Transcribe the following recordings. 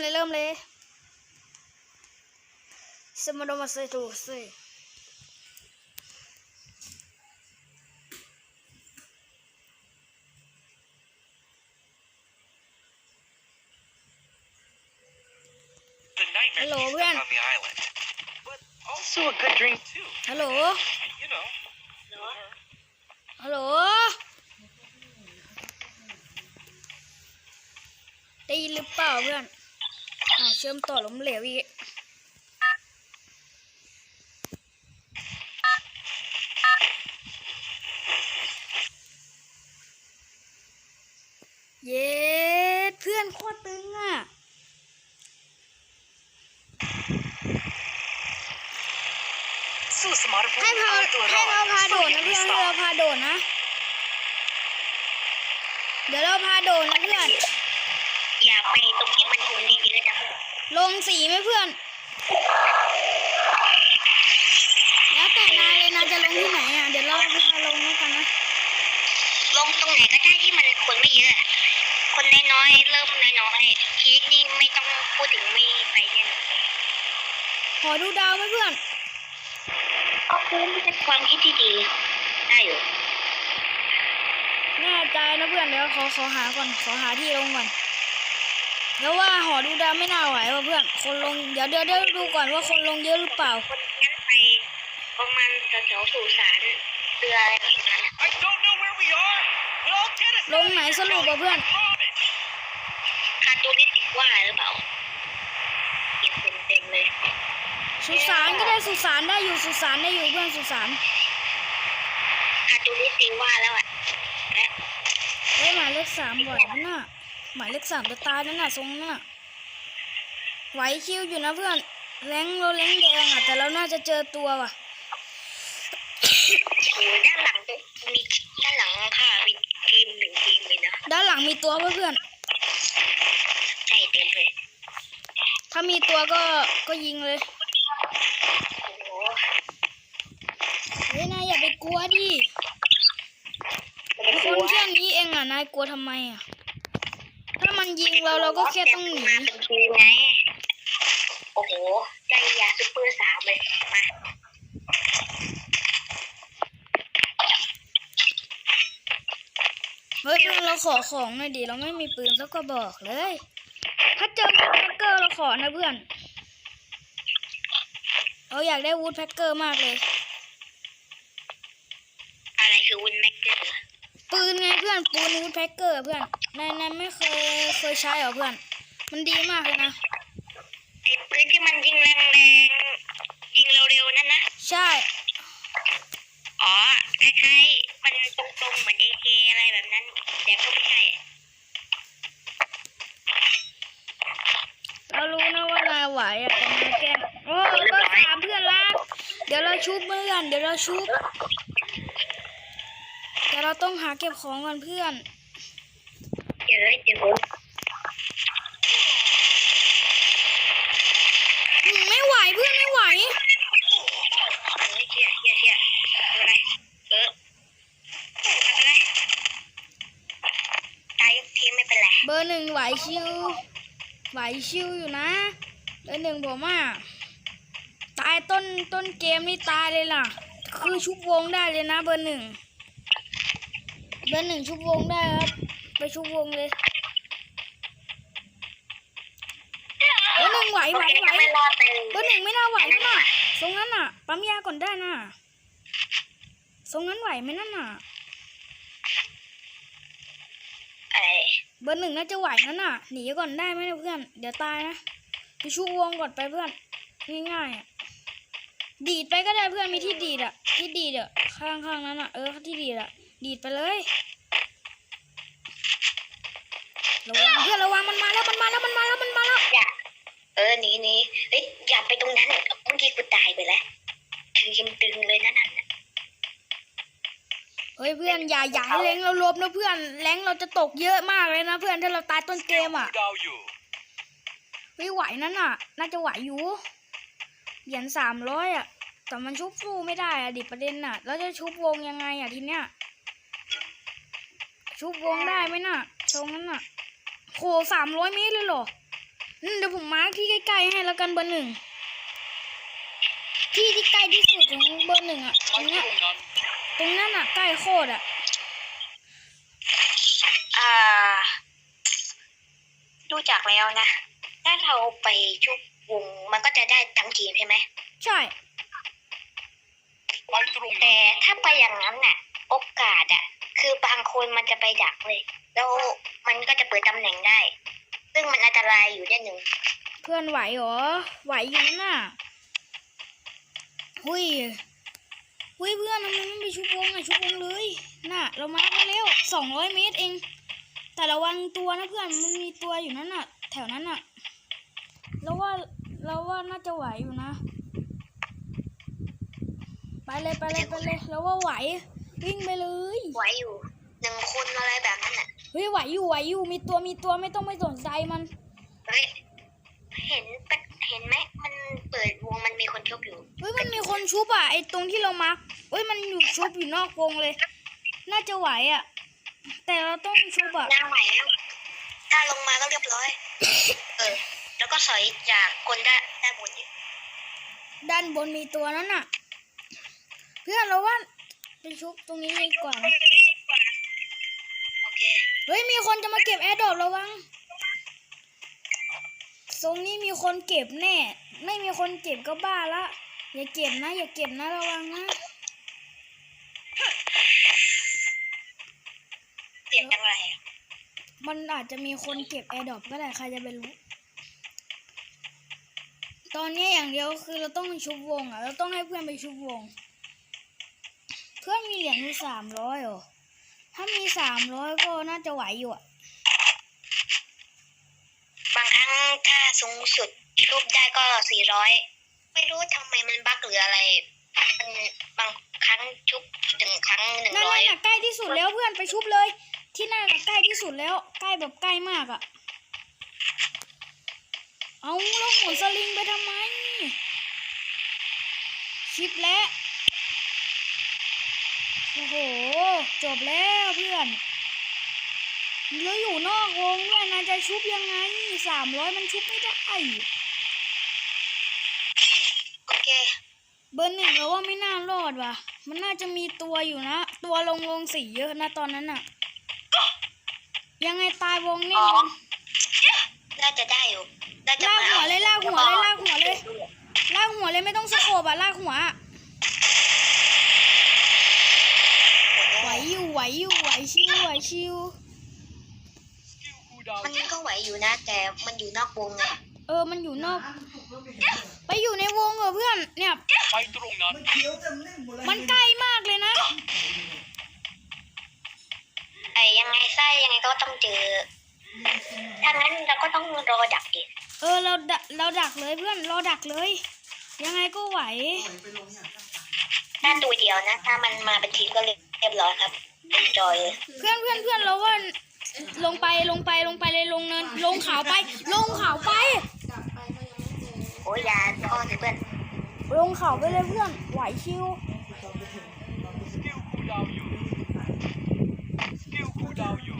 เลยเริ่มเลยสมดมาเซตูเซ The nightmare Hello, he's Ren. stuck on the island. But also a good dream too. ฮัลโหล You know. ฮัลโหลได้ยินหรือเปล่าเพื่อนอ้าว เชื่อมต่อล้มเหลวอีกเย้เพื่อนโคตรตึงอะสู้สมรภูให้มิพาเอาตัวรให้อดเราพาโดสู้ดอย่านะงมีเพื่อนสให้ไตเราล์พาโดดนะ เดี๋ยวเราพาโดดนะเพื่อน อย่าไปตรงที่มันคงดีๆนะจ๊ะ ลงสีไหมเพื่อน แล้วแต่นายเลยนายจะลงที่ไหนอะ เดี๋ยวเราไปพาลงแล้วกันนะ ลงตรงไหนก็ได้ที่มันคนไม่เยอะ คนน้อยๆ เริ่มน้อยๆพีคนี่ไม่ต้องพูดถึงไม่ไปแน่นอนขอดูดาวไหมเพื่อนก็คือเป็นความคิดที่ดีได้อยู่แน่ใจนะเพื่อนเดี๋ยวขอขอหาก่อนขอหาที่ลงก่อน แล้วว่าหอดูดาวไม่น่าไหวว่ะเพื่อน คนลง เดี๋ยวเดี๋ยวเดี๋ยวดูก่อนว่าคนลงเยอะหรือเปล่า คนงั้นไปประมาณแถวๆสุสานเรืออะไรอย่างนั้น I don't know where we are, but I'll get us ลงไหนสรุปอะเพื่อน promise. คาตูนิติกว่าหรือเปล่าเห็นเต็มๆเลย สุสานก็ได้สุสานได้อยู่สุสานได้อยู่เพื่อนสุสานคาตูนิติว่าแล้วอะและเฮ้ยหมายเลขสามไหวไหมน่ะ หมายเลขสามจะตายนั่นน่ะทรงนั่นน่ะไหวคิวอยู่นะเพื่อนแรงเราแรงแดงอะแต่เราน่าจะเจอตัวว่ะโอ้ยด้านหลังมีด้านหลังค่ะมีทีมหนึ่งทีมเลยนะด้านหลังมีตัวปะเพื่อนใช่เต็มเลยถ้ามีตัวก็ก็ยิงเลยโอ้โหเฮ้ยนายอย่าไปกลัวดิไม่ได้คกลันวแค่นี้เองอะนายกลัวทำไมอะถ้า มันยิงเราเราก็แค่ต้องหนี มาเป็นทีมไง โอ้โหใจยาซุปเปอร์สามเลย มา เฮ้ยเพื่อนเราขอของหน่อยดิเราไม่มีปืนสักกระบอกเลย ถ้าเจอวูดแพ็กเกอร์เราขอนะเพื่อน เราอยากได้วูดแพ็กเกอร์มากเลย อะไรคือวินแม็กเกอร์ปืนไงเพื่อนปืนวูดแพ็กเกอร์เพื่อน นายนายไม่เคยเคยใช้เหรอเพื่อน มันดีมากเลยนะไอ้ปืนที่มันยิงแรงๆยิงเร็วๆนั่นนะใช่ อ๋อคล้ายๆมันตรงๆเหมือนเอเคอะไรแบบนั้นแต่ก็ไม่ใช่เรารู้นะว่านายไหวอะแต่นายแกล้งโอ้ก็สามเพื่อนรักเดี๋ยวเราชุบเพื่อนเดี๋ยวเราชุบแต่เราต้องหาเก็บของก่อนเพื่อน เจอเจอผมอืมไม่ไหวเพื่อนไม่ไหวเออเชี่ยเชี่ยเชี่ยไม่เป็นไรเออไม่เป็นไรตายยกทีมไม่เป็นไรเบอร์หนึ่งไหวชิวไหวชิวอยู่นะเบอร์หนึ่งผมอะตายต้นต้นเกมนี่ตายเลยล่ะ คือชุบวงได้เลยนะ เบอร์หนึ่งเบอร์หนึ่งชุบวงได้ครับ ไปชุบวงเลยเบอร์หนึ่งไหวไหวไหวไม่รอดเลยเบอร์หนึ่งไม่น่าไหวแล้วน่ะทรงนั้นน่ะ ปั๊มยาก่อนได้น่ะทรงนั้นไหวไหมนั่นน่ะไอ้เบอร์หนึ่งน่าจะไหวนั่นน่ะ หนีก่อนได้ไหมเนี่ยเพื่อน เดี๋ยวตายนะไปชูวงก่อนไปเพื่อน ง่ายๆอะดีดไปก็ได้เพื่อนมีที่ดีดอะ ที่ดีดอะข้างๆนั้นอะเออที่ดีดอะ ดีดไปเลย ระวังเพื่อนระวังมันมาแล้วมันมาแล้วมันมาแล้วมันมาแล้วอย่าเออหนีหนีเฮ้ยอย่าไปตรงนั้นเมื่อกี้กูตายไปแล้วถึงยิมตึงเลยนั่นน่ะเฮ้ยเพื่อนอย่าอย่าให้แรงเราลบนะเพื่อนแรงเราจะตกเยอะมากเลยนะเพื่อนถ้าเราตายต้นเกมอะดาวอยู่ไม่ไหวนั่นน่ะ น่าจะไหวอยู่เหรียญสามร้อยอะแต่มันชุบฟูไม่ได้อะดิประเด็นน่ะ แล้วจะชุบวงยังไงอะทีเนี้ยชุบวงได้ไหมน่ะตรงนั้นน่ะ โหสามร้อยเมตรเลยเหรออืมเดี๋ยวผมมาร์คที่ใกล้ๆให้แล้วกันเบอร์หนึ่ง ที่ที่ใกล้ที่สุดของเบอร์หนึ่งอะตรงเนี้ยตรงนั้นอะใกล้โคตรอะอ่า ดูจากแล้วนะ ถ้าเราไปชุบวงมันก็จะได้ทั้งทีมใช่ไหม ใช่ไปตรงแต่ถ้าไปอย่างนั้นน่ะ โอกาสอะ คือบางคนมันจะไปดักเลย แล้วมันก็จะเปิดตำแหน่งได้ ซึ่งมันอันตรายอยู่ได้หนึ่งเพื่อนไหวเหรอ ไหวอยู่นั่นน่ะหุยหุยเพื่อนทำไมไม่ไปชุบวงอะชุบวงเลย น่ะ เรามาร์คไว้แล้วสองร้อยเมตรเอง แต่ระวังตัวนะเพื่อน มันมีตัวอยู่นั่นน่ะ แถวนั้นน่ะเราว่าเราว่าน่าจะไหวอยู่นะ ไปเลยไปเลยไปเลยเราว่าไหว วิ่งไปเลยไหวอยู่หนึ่งคนอะไรแบบนั้นน่ะเฮ้ยไหวอยู่ไหวอยู่มีตัวมีตัวไม่ต้องไปสนใจมันเฮ้ยเห็นปะเห็นไหมมันเปิดวงมันมีคนชุบอยู่เฮ้ยมันมีคนชุบอะไอตรงที่เรามาร์คเฮ้ยมันอยู่ชุบอยู่นอกวงเลย น่าจะไหวอะ แต่เราต้องชุบอะนางไหวแล้วถ้าลงมาก็เรียบร้อย เออ แล้วก็สอยจากคนด้านด้านบนอีกด้านบนมีตัวนั้นน่ะ เพื่อนเราว่า ไปชุบตรงนี้ดีกว่านะโอเค เฮ้ย มีคนจะมาเก็บแอร์ดรอประวัง ตรงนี้มีคนเก็บแน่ ไม่มีคนเก็บก็บ้าละ อย่าเก็บนะ อย่าเก็บนะระวังนะ เสียงอะไรอะมันอาจจะมีคนเก็บแอร์ดรอปก็ได้ใครจะไปรู้ ตอนนี้อย่างเดียวคือเราต้องชุบวงอะ เราต้องให้เพื่อนไปชุบวง เพื่อนมีเหรียญอยู่สามร้อยเหรอถ้ามีสามร้อยก็น่าจะไหวอยู่อะบางครั้งถ้าสูงสุดชุบได้ก็สี่ร้อยไม่รู้ทำไมมันบั๊กหรืออะไรมันบางครั้งชุบหนึ่งครั้งหนึ่งนั่นร้อยน่ะใกล้ที่สุดแล้วเพื่อนไปชุบเลย ที่นั่นน่ะใกล้ที่สุดแล้วใกล้แบบใกล้มากอะเอาแล้วหมุนสลิงไปทำไมชิปแล้วโอ้โห จบแล้วเพื่อนแล้วอยู่นอกวงด้วยนะจะชุบยังไงสามร้อยมันชุบไม่ได้โอเค เบอร์หนึ่งเราว่าไม่น่ารอดว่ะ มันน่าจะมีตัวอยู่นะ ตัวลงลงสีเยอะนะตอนนั้นน่ะยังไงตายวงแน่นอนน่าจะได้อยู่น่าจะลากมาหัวเอาเลยลากหัวเลยลากหัวเลยลากหัวเลยไม่ต้องสโคบอะลากหัวอะไหว อยู่ไหวอยู่ไหวชิวไหวชิวคูดาวมันก็ไหวอยู่นะแต่มันอยู่นอกวงไงเออ มันอยู่นอก ไปอยู่ในวงเหรอเพื่อน เนี่ย ไปตรงนั้นมันใกล้มากเลยนะ ไอ้ยังไงไส้ยังไงก็ต้องเจอถ้างั้นเราก็ต้องรอดักดิเออ เราดักเราดักเลยเพื่อนเราดักเลย ยังไงก็ไหว ถ้าตัวเดียวนะ ถ้ามันมาเป็นทีมก็เรียบร้อยครับเอน จอยเลยเพื่อนเพื่อนเพื่อนเราว่าลงไปลงไปลงไปเลยลงเนินลงเขาไป ลงเขาไป โอ้ยอยาพ่อสิเพื่อนลงเขาไปเลยเพื่อนไหวชิวสกิลคูดาวอยู่สกิลคูดาวอยู่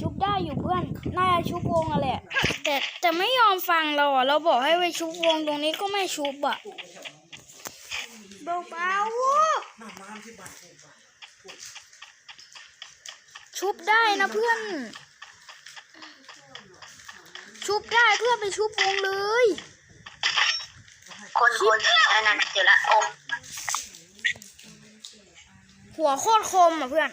ชุบได้อยู่เพื่อนน่าจะชุบวงอะแหละแต่แต่ไม่ยอมฟังเราอะเราบอกให้ไปชุบวงตรงนี้ก็ไม่ชุบอะเบาเบาๆ ชุบได้นะเพื่อน ชุบได้เพื่อนไปชุบวงเลย คนคนอันนั้นเดี๋ยวละโอ้หัวโคตรคมอะเพื่อน